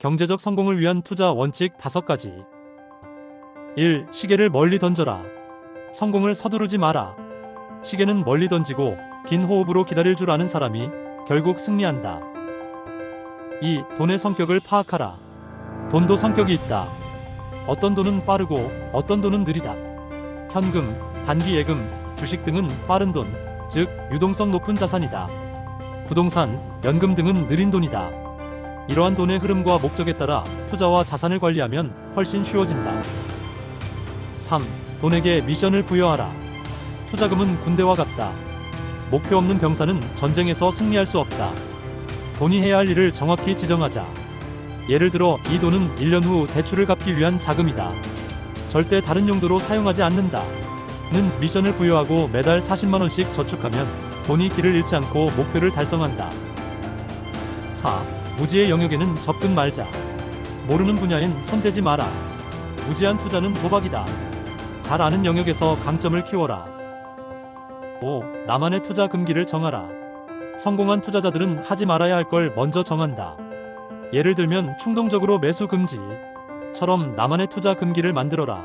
경제적 성공을 위한 투자 원칙 5가지. 1. 시계를 멀리 던져라. 성공을 서두르지 마라. 시계는 멀리 던지고 긴 호흡으로 기다릴 줄 아는 사람이 결국 승리한다. 2. 돈의 성격을 파악하라. 돈도 성격이 있다. 어떤 돈은 빠르고 어떤 돈은 느리다. 현금, 단기 예금, 주식 등은 빠른 돈, 즉 유동성 높은 자산이다. 부동산, 연금 등은 느린 돈이다. 이러한 돈의 흐름과 목적에 따라 투자와 자산을 관리하면 훨씬 쉬워진다. 3. 돈에게 미션을 부여하라. 투자금은 군대와 같다. 목표 없는 병사는 전쟁에서 승리할 수 없다. 돈이 해야 할 일을 정확히 지정하자. 예를 들어 이 돈은 1년 후 대출을 갚기 위한 자금이다. 절대 다른 용도로 사용하지 않는다. 는 미션을 부여하고 매달 40만 원씩 저축하면 돈이 길을 잃지 않고 목표를 달성한다. 4. 무지의 영역에는 접근 말자. 모르는 분야엔 손대지 마라. 무지한 투자는 도박이다. 잘 아는 영역에서 강점을 키워라. 5. 나만의 투자 금기를 정하라. 성공한 투자자들은 하지 말아야 할 걸 먼저 정한다. 예를 들면 충동적으로 매수 금지. 처럼 나만의 투자 금기를 만들어라.